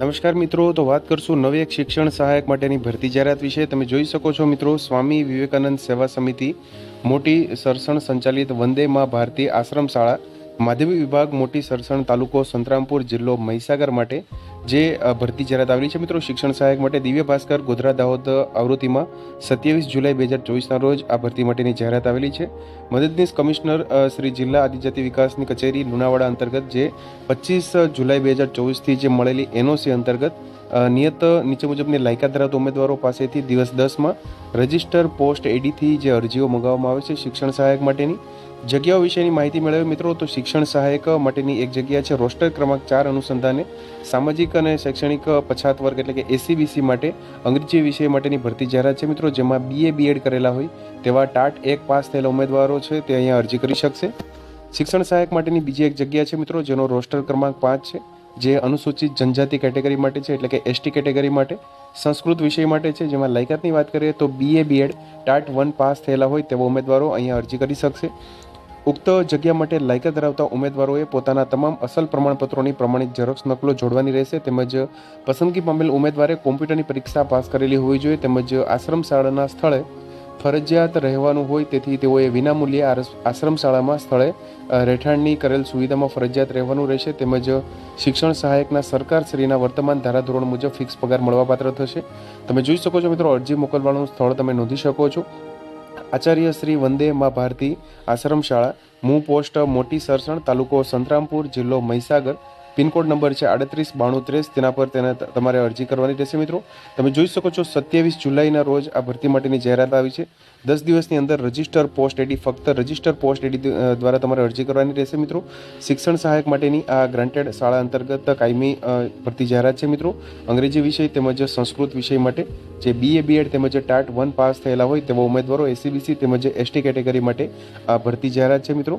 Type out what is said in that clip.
નમસ્કાર મિત્રો, તો વાત કરશું નવી એક શિક્ષણ સહાયક માટેની ભરતી જાહેરાત વિશે. તમે જોઈ શકો છો મિત્રો, સ્વામી વિવેકાનંદ સેવા સમિતિ મોટી સરસણ સંચાલિત વંદે માં ભારતી આશ્રમ શાળા માધ્યમિક વિભાગ મોટી સરસણ તાલુકો સંતરામપુર જિલ્લો મહીસાગર માટે જે ભરતી જાહેરાત આવેલી છે મિત્રો શિક્ષણ સહાયક માટે દિવ્ય ભાસ્કર ગોધરા દાહોદ આવૃત્તિમાં સત્યાવીસ જુલાઈ બે હજાર ચોવીસના રોજ આ ભરતી માટેની જાહેરાત આવેલી છે. મદદનીશ કમિશનર શ્રી જિલ્લા આદિજાતિ વિકાસની કચેરી લુણાવાડા અંતર્ગત જે પચીસ જુલાઈ બે હજાર ચોવીસથી જે મળેલી એનઓસી અંતર્ગત નિયત નીચે મુજબની લાયકાત ધરાવતા ઉમેદવારો પાસેથી દિવસ દસમાં રજિસ્ટર પોસ્ટ એડીથી જે અરજીઓ મંગાવવામાં આવે છે શિક્ષણ સહાયક માટેની જગ્યાઓ વિશેની માહિતી મેળવે. મિત્રો, તો શિક્ષણ સહાયક માટેની એક જગ્યા છે રોસ્ટર ક્રમાંક ચાર અનુસંધાને સામાજિક અને શૈક્ષણિક પછાત વર્ગ એટલે કે એસીબીસી માટે અંગ્રેજી વિષય માટેની ભરતી જાહેરાત છે. મિત્રો, જેમાં બીએ બીએડ કરેલા હોય તેવા ટાટ એક પાસ થયેલા ઉમેદવારો છે તે અહીંયા અરજી કરી શકશે. શિક્ષણ સહાયક માટેની બીજી એક જગ્યા છે મિત્રો, જેનો રોસ્ટર ક્રમાંક પાંચ છે. જે અનુસૂચિત જનજાતિ કેટેગરી માટે છે, એટલે કે એસટી કેટેગરી માટે, સંસ્કૃત વિષય માટે છે, જેમાં લાયકાતની વાત કરીએ તો BA BEd TAT one pass થયેલા હોય તેવા ઉમેદવારો અહીંયા અરજી કરી શકશે. ઉક્ત જગ્યા માટે લાયકાત ધરાવતા ઉમેદવારોએ પોતાના તમામ અસલ પ્રમાણપત્રોની પ્રમાણિત ઝેરોક્ષ નકલો જોડવાની રહેશે, તેમજ પસંદગી પામેલ ઉમેદવારે કોમ્પ્યુટરની પરીક્ષા પાસ કરેલી હોવી જોઈએ, તેમજ આશ્રમ શાળાના સ્થળે ફરજિયાત રહેવાનું હોય તેથી તેઓએ વિનામૂલ્યે આશ્રમ શાળામાં સ્થળે રહેઠાણની કરેલ સુવિધામાં ફરજિયાત રહેવાનું રહેશે તેમજ શિક્ષણ સહાયકના સરકારશ્રીના વર્તમાન ધારાધોરણ મુજબ ફિક્સ પગાર મળવાપાત્ર થશે. તમે જોઈ શકો છો મિત્રો, અરજી મોકલવાનું સ્થળ તમે નોંધી શકો છો. આચાર્ય શ્રી વંદે મા ભારતી આશ્રમ શાળા મૂ પોસ્ટ મોટી સરસણ તાલુકો સંતરામપુર જિલ્લો મહીસાગર પિનકોડ નંબર છે આડત્રીસ બાણું ત્રેસ. તેના પર તેને તમારે અરજી કરવાની રહેશે મિત્રો. તમે જોઈ શકો છો સત્યાવીસ જુલાઈના રોજ આ ભરતી માટેની જાહેરાત આવી છે. દસ દિવસની અંદર રજિસ્ટર પોસ્ટ એડી, ફક્ત રજિસ્ટર પોસ્ટ એડી દ્વારા તમારે અરજી કરવાની રહેશે મિત્રો. શિક્ષણ સહાયક માટેની આ ગ્રાન્ટેડ શાળા અંતર્ગત કાયમી ભરતી જાહેરાત છે મિત્રો. અંગ્રેજી વિષય તેમજ સંસ્કૃત વિષય માટે જે બીએ બીએડ તેમજ ટાટ વન પાસ થયેલા હોય તેવા ઉમેદવારો એસીબીસી તેમજ એસટી કેટેગરી માટે આ ભરતી જાહેરાત છે મિત્રો.